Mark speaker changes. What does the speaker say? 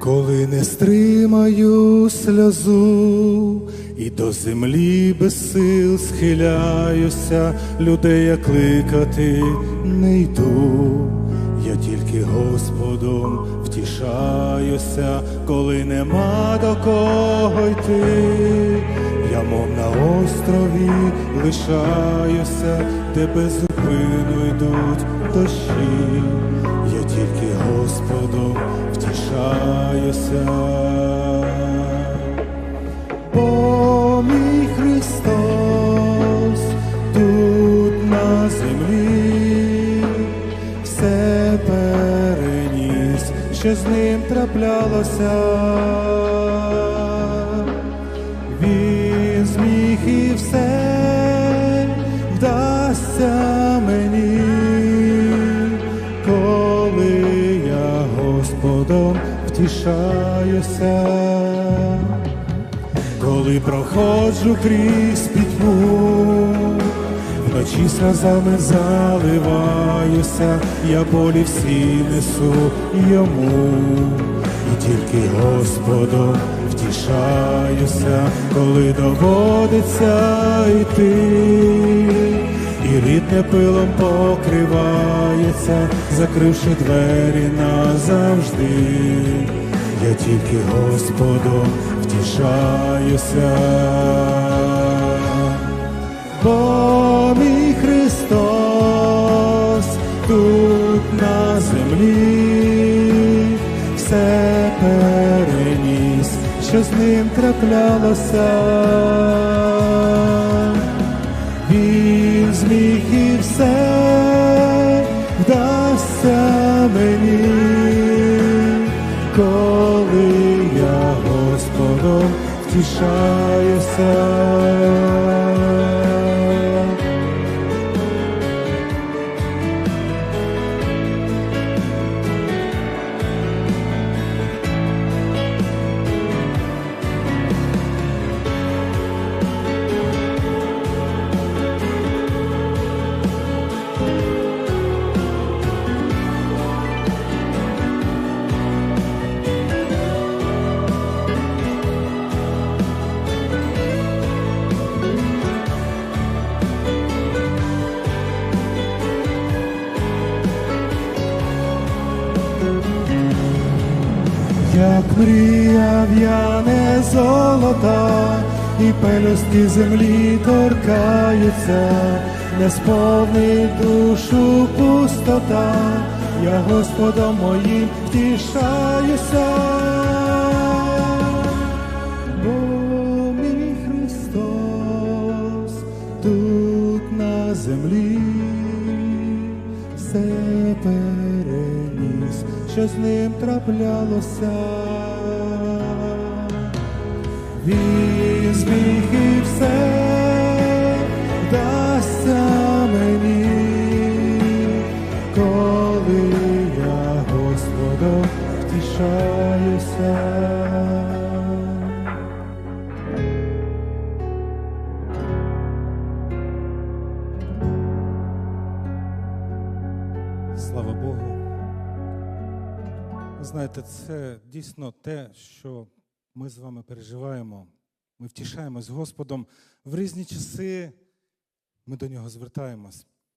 Speaker 1: Коли не стримаю сльозу і до землі без сил схиляюся, людей я кликати не йду, я тільки Господом втішаюся, коли нема до кого йти, я мов на острові лишаюся, де без зупину йдуть дощі, я тільки Господом втішаюся. Бо мій Христос тут на землі все переніс, що з ним траплялося. Він зміг і все вдасться мені, втішаюся, коли проходжу крізь пітьму, вночі сльозами заливаюся, я болі всі несу йому, і тільки Господом втішаюся, коли доводиться йти, рідне пилом покривається, закривши двері назавжди. Я тільки Господом втішаюся, бо мій Христос тут на землі все переніс, що з ним траплялося. Господом втішаюся. Як мріяв я золота, і пелюстки землі торкаються, не сповнить душу пустота, я Господом моїм втішаюся. Бо Христос тут на землі що з ним траплялося. Він зміг і все вдасться мені, коли я Господом втішаюся. Слава Богу. Знаєте, це дійсно те, що ми з вами переживаємо. Ми втішаємось Господом в різні часи. Ми до нього звертаємось.